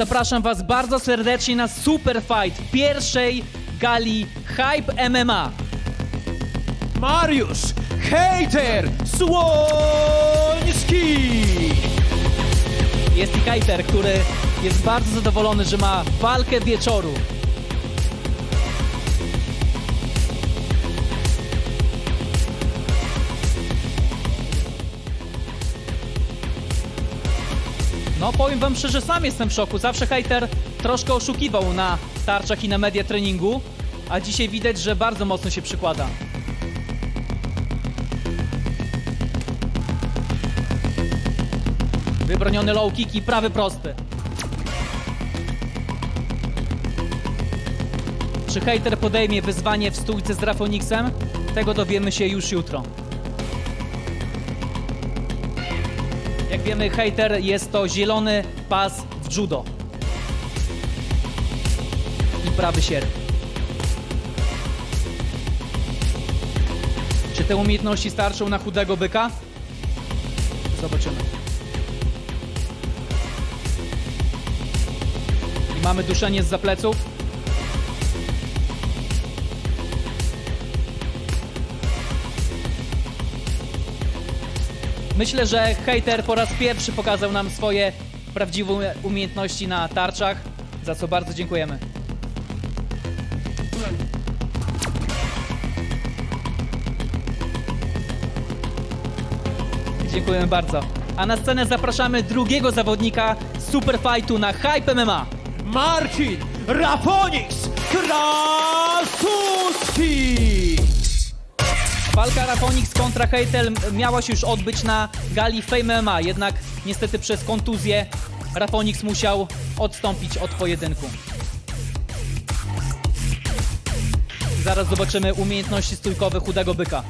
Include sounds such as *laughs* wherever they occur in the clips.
Zapraszam Was bardzo serdecznie na Super Fight pierwszej gali Hype MMA. Mariusz Hejter Słoński! Jest i Kajter, który jest bardzo zadowolony, że ma walkę wieczoru. No powiem wam szczerze, sam jestem w szoku. Zawsze hejter troszkę oszukiwał na tarczach i na media treningu, a dzisiaj widać, że bardzo mocno się przykłada. Wybroniony low kick i prawy prosty. Czy hejter podejmie wyzwanie w stójce z Rafonixem? Tego dowiemy się już jutro. Jak wiemy, hejter jest to zielony pas w judo. I prawy sierp. Czy te umiejętności starczą na chudego byka? Zobaczymy. I mamy duszenie z zapleców. Myślę, że hater po raz pierwszy pokazał nam swoje prawdziwe umiejętności na tarczach, za co bardzo dziękujemy. Dziękujemy bardzo. A na scenę zapraszamy drugiego zawodnika Superfightu na Hype MMA. Marcin Rafonix Krasuski! Walka Rafonix kontra Heitel miała się już odbyć na gali Fame MMA, jednak niestety przez kontuzję Rafonix musiał odstąpić od pojedynku. Zaraz zobaczymy umiejętności stójkowe chudego byka.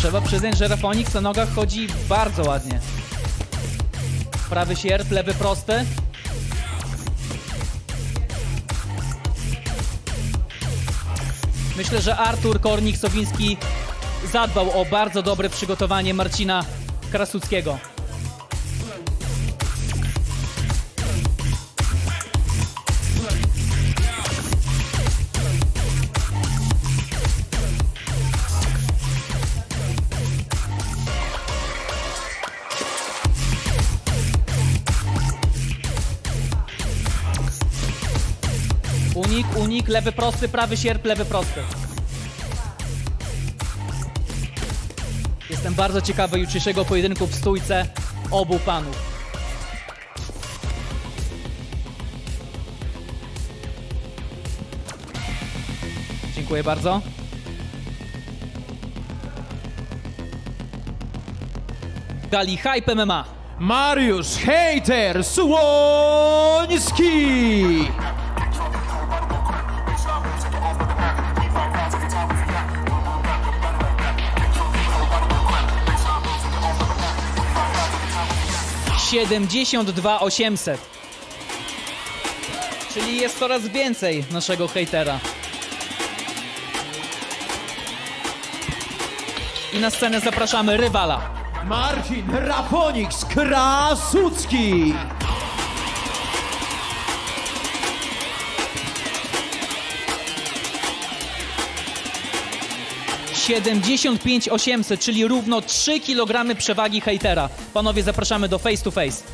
Trzeba przyznać, że Rafonix na nogach chodzi bardzo ładnie. Prawy sierp, lewy prosty. Myślę, że Artur Kornik-Sowiński zadbał o bardzo dobre przygotowanie Marcina Krasuckiego. Unik, lewy prosty, prawy sierp, lewy prosty. Jestem bardzo ciekawy jutrzejszego pojedynku w stójce obu panów. Dziękuję bardzo. Dali Hype MMA. Mariusz Hejter Słoński! Siedemdziesiąt dwa osiemset. Czyli jest coraz więcej naszego hejtera. I na scenę zapraszamy rywala. Marcin Rafonix Krasucki! Siedemdziesiąt pięć osiemset, czyli równo 3 kg przewagi hejtera. Panowie, zapraszamy do face to face.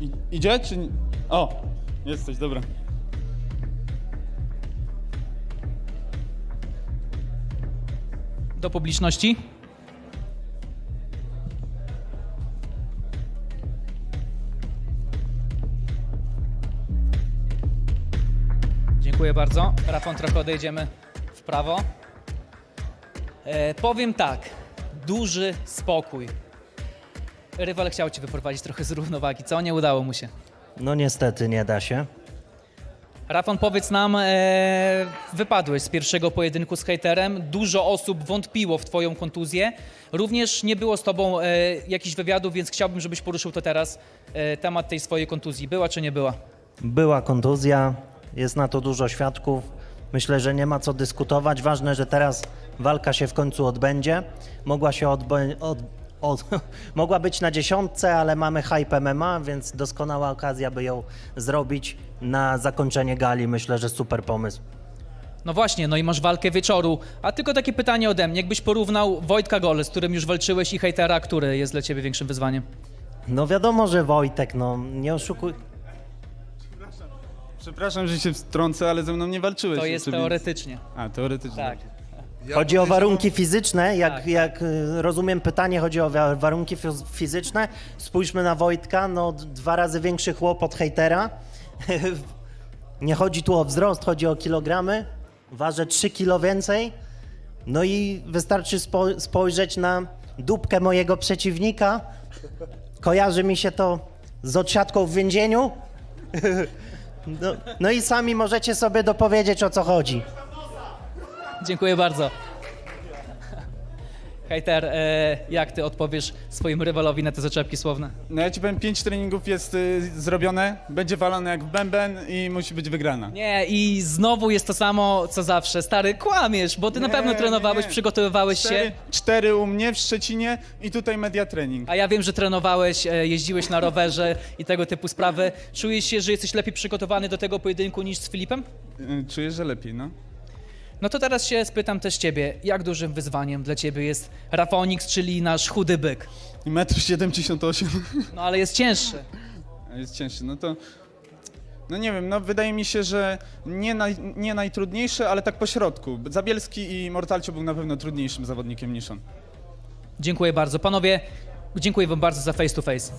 I, idzie czy... nie? O, jesteś, dobra. Do publiczności. Dziękuję bardzo. Rafon, trochę odejdziemy w prawo. E, powiem tak. Duży spokój. Rywal chciał cię wyprowadzić trochę z równowagi, co? Nie udało mu się. No niestety nie da się. Rafon, powiedz nam, e, wypadłeś z pierwszego pojedynku z hejterem. Dużo osób wątpiło w twoją kontuzję. Również nie było z tobą e, jakichś wywiadów, więc chciałbym, żebyś poruszył to teraz, e, temat tej swojej kontuzji. Była czy nie była? Była kontuzja, jest na to dużo świadków. Myślę, że nie ma co dyskutować. Ważne, że teraz walka się w końcu odbędzie. Mogła się odbę- od, od, *laughs* mogła być na dziesiątce, ale mamy hype MMA, więc doskonała okazja, by ją zrobić na zakończenie gali. Myślę, że super pomysł. No właśnie, no i masz walkę wieczoru. A tylko takie pytanie ode mnie. Jakbyś porównał Wojtka Gole, z którym już walczyłeś i hejtera, który jest dla ciebie większym wyzwaniem? No wiadomo, że Wojtek, no nie oszukuj. Przepraszam, że się wtrącę, ale ze mną nie walczyłeś. To jest teoretycznie. A, teoretycznie. Tak. Chodzi o warunki fizyczne, jak, Tak, jak y, rozumiem pytanie, chodzi o wa- warunki fiz- fizyczne. Spójrzmy na Wojtka, no d- dwa razy większy chłop od hejtera. *laughs* Nie chodzi tu o wzrost, chodzi o kilogramy. Waży 3 kilo więcej. No i wystarczy spo, spojrzeć na dupkę mojego przeciwnika. Kojarzy mi się to z odsiadką w więzieniu. *laughs* No, no i sami możecie sobie dopowiedzieć o co chodzi. Dziękuję bardzo. Hejter, e, jak ty odpowiesz swoim rywalowi na te zaczepki słowne? No ja ci powiem, pięć treningów jest y, zrobione, będzie walone jak w bęben i musi być wygrana. Nie, i znowu jest to samo, co zawsze. Stary, kłamiesz, bo ty na Nie, pewno nie, trenowałeś, nie. przygotowywałeś Cztery, się. cztery u mnie w Szczecinie i tutaj media trening. A ja wiem, że trenowałeś, e, jeździłeś na rowerze i tego typu sprawy. Czujesz się, że jesteś lepiej przygotowany do tego pojedynku niż z Filipem? Y, Czuję, że lepiej, no. No to teraz się spytam też ciebie, jak dużym wyzwaniem dla ciebie jest Rafonix, czyli nasz chudy byk? Metr 78. *laughs* No ale jest cięższy. Jest cięższy, no to... No nie wiem, no wydaje mi się, że nie, naj, nie najtrudniejszy, ale tak po środku. Zabielski i Mortalcio był na pewno trudniejszym zawodnikiem niż on. Dziękuję bardzo. Panowie, dziękuję wam bardzo za face to face.